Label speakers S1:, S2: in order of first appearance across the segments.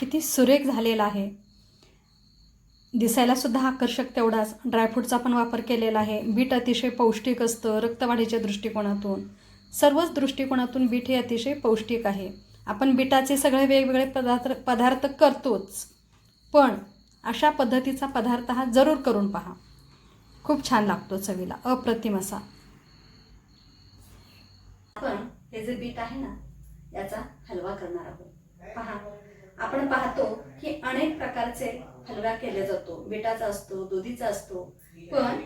S1: किती सुरेख झालेला आहे. दिसायलासुद्धा आकर्षक तेवढाच. ड्रायफ्रूटचा पण वापर केलेला आहे. बीट अतिशय पौष्टिक असतं. रक्तवाढीच्या दृष्टिकोनातून. सर्वच दृष्टिकोनातून बीट हे अतिशय पौष्टिक आहे. आपण बीटाचे सगळे वेगवेगळे पदार्थ पदार्थ करतोच. पण अशा पद्धतीचा पदार्थ हा जरूर करून पहा. खूप छान लागतो चवीला. अप्रतिम असा. आपण हे जे बीट आहे ना याचा हलवा करणार आहोत. पहा. आपण पाहतो की अनेक प्रकारचे हलवा केला जातो. बीटाचा असतो दुधीचा असतो. पण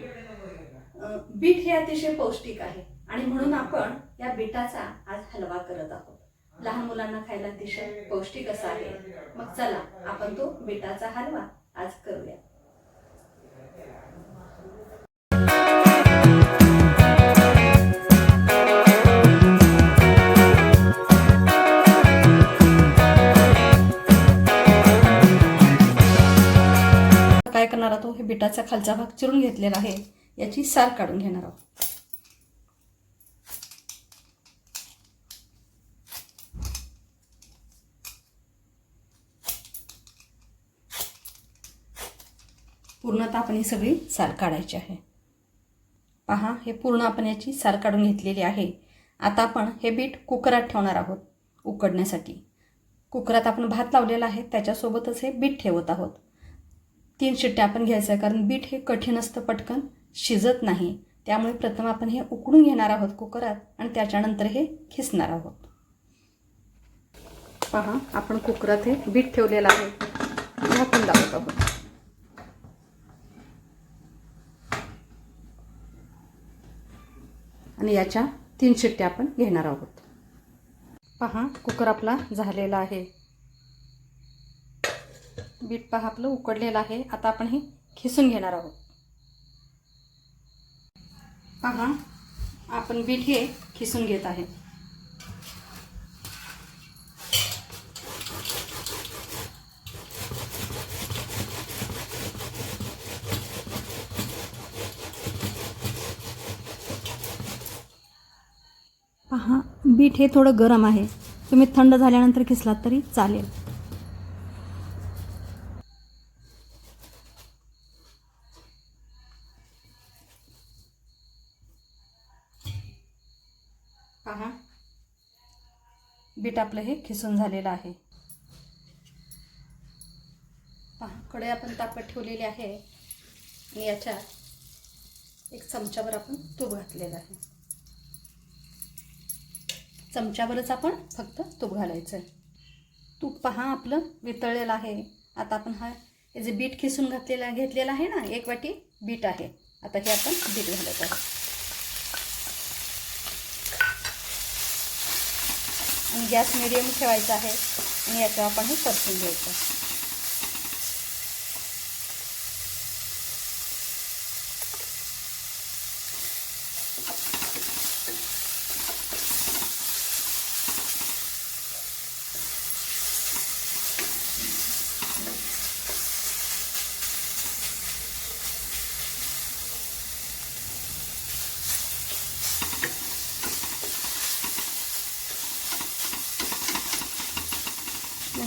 S1: बीट हे अतिशय पौष्टिक आहे. आणि म्हणून आपण या बीटाचा आज हलवा करत आहोत. लहान मुलांना खायला अतिशय पौष्टिक असा आहे. मग चला आपण तो बिटाचा हलवा आज करूया. बिटाचा खालचा भाग चिरून घेतलेला आहे. याची सार काढून घेणार आहोत. पूर्णतः आपण ही सगळी सार काढायची आहे. पहा हे पूर्ण आपण याची सार काढून घेतलेली आहे. आता आपण हे बीट कुकरात ठेवणार आहोत उकडण्यासाठी. कुकरात आपण भात लावलेला आहे त्याच्यासोबतच हे बीट ठेवत आहोत. तीन शिट्ट्या आपण घ्यायचं आहे कारण बीट हे कठीण असतं पटकन शिजत नाही. त्यामुळे प्रथम आपण हे उकडून घेणार आहोत कुकरात आणि त्याच्यानंतर हे खिसणार आहोत. पहा आपण कुकरात हे बीट ठेवलेलं आहे. झाकून लावत आहोत. आणि याच्या तीन शिट्ट्या आपण घेणार आहोत. पहा कुकर आपला झालेला आहे. बीट पहा आपलं उकडलेलं आहे. आता आपण हे खिसून घेणार आहोत. पहा आपण बीट हे खिसून घेत आहे. पहा बीट हे थोडं गरम आहे. तुम्ही थंड झाल्यानंतर खिसलात तरी चालेल. पहा. बीट आपलं हे खिसून झालेलं आहे. पहा कडे आपण तापत ठेवलेली आहे. आणि याच्यात एक चमच्यावर आपण तूप घातलेलं आहे. चमच्यावरच आपण फक्त तूप घालायचं आहे तूप पहा आपलं वितळलेलं आहे. आता आपण हा हे जे बीट खिसून घातलेला घेतलेला आहे ना एक वाटी बीट आहे. आता हे आपण बीट घालत आहे आणि गॅस मिडियम ठेवायचा आहे आणि याच्यावर आपण हे परतून घ्यायचं.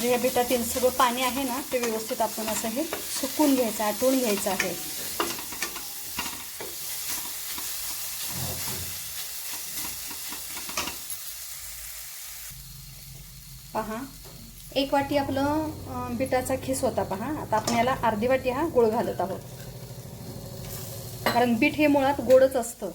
S1: म्हणजे या बिटातील सगळं पाणी आहे ना ते व्यवस्थित आपण असं हे सुकून घ्यायचं आटवून घ्यायचं आहे. पहा एक वाटी आपलं बिटाचा खिस होता पहा. आता आपण याला अर्धी वाटी हा गोळ घालत आहोत. कारण बीट हे मुळात गोडच असतं.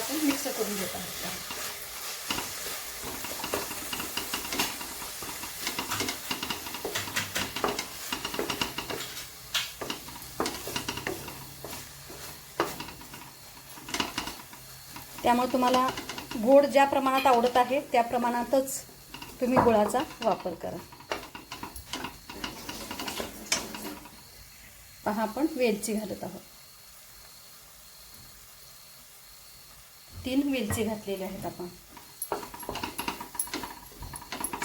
S1: आपण मिक्स करून घेत आहोत. त्यामुळे तुम्हाला गोड ज्या प्रमाणात आवडत आहे त्या प्रमाणातच तुम्ही गुळाचा वापर करा. पहा आपण वेलची घालत आहोत. तीन वेलची घातलेल्या आहेत आपण.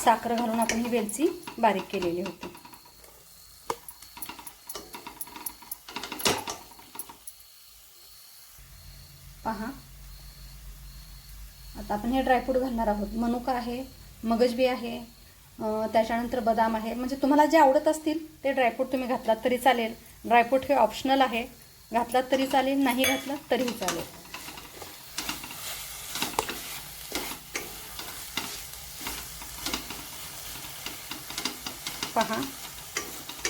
S1: साखर घालून आपण ही वेलची बारीक केलेली होती. पहा. आता आपण हे ड्रायफ्रूट घालणार आहोत. मनुका आहे मगजबी आहे त्याच्यानंतर बदाम आहे. म्हणजे तुम्हाला जे आवडत असतील ते ड्रायफ्रूट तुम्ही घातलात तरी चालेल. ड्रायफ्रूट हे ऑप्शनल आहे. घातलात तरी चालेल नाही घातलात तरीही चालेल. पहा.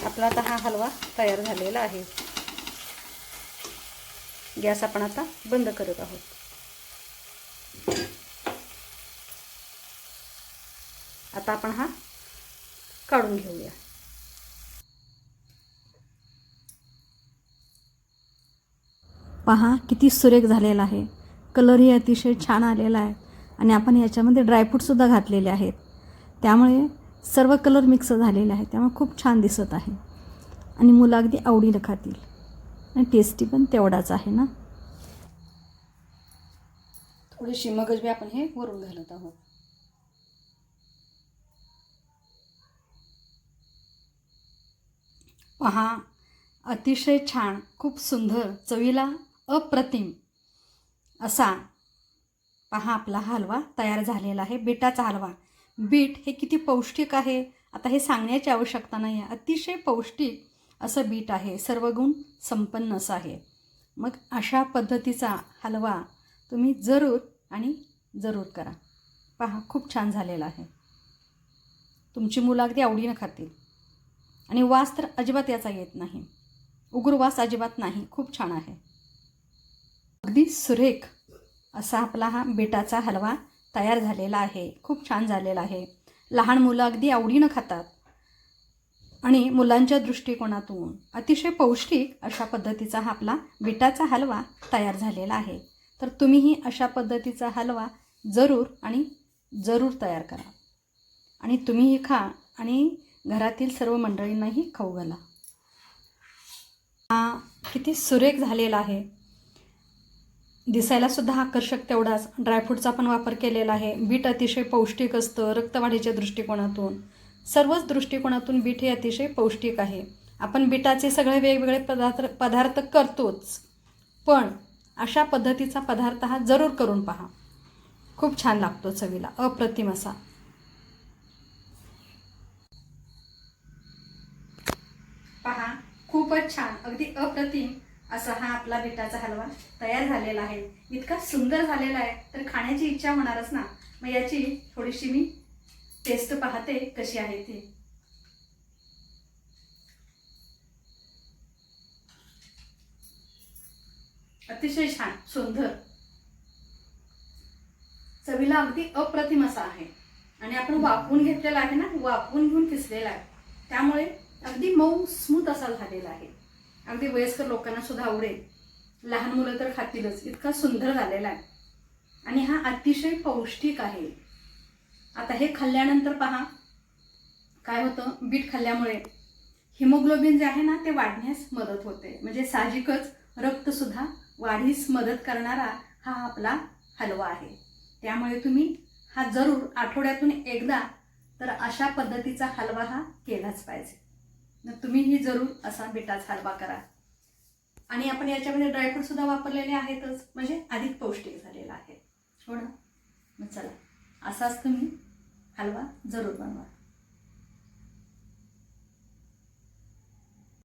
S1: आपला आता हा हलवा तयार झालेला आहे. गॅस आपण आता बंद करत आहोत. आता आपण हा काढून घेऊया. पहा किती सुरेख झालेला आहे. कलरही अतिशय छान आलेला आहे. आणि आपण याच्यामध्ये ड्रायफ्रूटसुद्धा घातलेले आहेत. त्यामुळे सर्व कलर मिक्स झालेले आहे त्यामुळे खूप छान दिसत आहे. आणि मुलं अगदी आवडीनं खातील आणि टेस्टी पण तेवढाच आहे ना? थोडीशी मगजबी आपण हे वरून घालत आहोत. पहा अतिशय छान खूप सुंदर चवीला अप्रतिम असा पहा आपला हलवा तयार झालेला आहे. बेटाचा हलवा. बीट हे किती पौष्टिक आहे? आता हे सांगण्याची आवश्यकता नाही आहे. अतिशय पौष्टिक असं बीट आहे. सर्व गुण संपन्न असं आहे. मग अशा पद्धतीचा हलवा तुम्ही जरूर आणि जरूर करा. पहा खूप छान झालेला आहे. तुमची मुलं अगदी आवडीनं खातील. आणि वास तर अजिबात याचा येत नाही. उग्र वास अजिबात नाही. खूप छान आहे. अगदी सुरेख असा आपला हा बेटाचा हलवा तयार झालेला आहे. खूप छान झालेला आहे. लहान मुलं अगदी आवडीनं खातात. आणि मुलांच्या दृष्टिकोनातून अतिशय पौष्टिक अशा पद्धतीचा हा आपला विटाचा हलवा तयार झालेला आहे. तर तुम्हीही अशा पद्धतीचा हलवा जरूर आणि जरूर तयार करा. आणि तुम्हीही खा आणि घरातील सर्व मंडळींनाही खाऊ घाला. हा किती सुरेख झालेला आहे. दिसायला सुद्धा आकर्षक तेवढाच. ड्रायफ्रूटचा पण वापर केलेला आहे. बीट अतिशय पौष्टिक असतं रक्तवाढीच्या दृष्टिकोनातून. सर्वच दृष्टिकोनातून बीट हे अतिशय पौष्टिक आहे. आपण बीटाचे सगळे वेगवेगळे पदार्थ पदार्थ करतोच. पण अशा पद्धतीचा पदार्थ हा जरूर करून पहा. खूप छान लागतो चवीला. अप्रतिम असा. पहा खूपच छान. अगदी अप्रतिम. असा हा आपला बिटाचा हलवा तयार झालेला आहे. इतका सुंदर झालेला आहे तर खाण्याची इच्छा होणारच ना? मग याची थोडीशी मी टेस्ट पाहते कशी आहे ती. अतिशय छान सुंदर. चवीला अगदी अप्रतिम असा आहे. आणि आपण वाफवून घेतलेला आहे ना वाफवून घेऊन किसलेला आहे. त्यामुळे अगदी मऊ स्मूथ असा झालेला आहे. अगदी वयस्कर लोकांना सुद्धा आवडेल. लहान मुलं तर खातीलच. इतका सुंदर झालेला आहे. आणि हा अतिशय पौष्टिक आहे. आता हे खाल्ल्यानंतर पहा. काय होतं? बीट खाल्ल्यामुळे हिमोग्लोबिन जे आहे ना ते वाढण्यास मदत होते. म्हणजे साहजिकच रक्तसुद्धा वाढीस मदत करणारा हा आपला हलवा आहे. त्यामुळे तुम्ही हा जरूर आठवड्यातून एकदा तर अशा पद्धतीचा हलवा हा केलाच पाहिजे. तुम्हीही जरूर असा बिटाचा हलवा करा. आणि आपण याच्यामध्ये ड्रायफ्रूट सुद्धा वापरलेले आहेतच. म्हणजे अधिक पौष्टिक झालेला आहे. हो ना मग चला. असाच तुम्ही हलवा जरूर बनवा.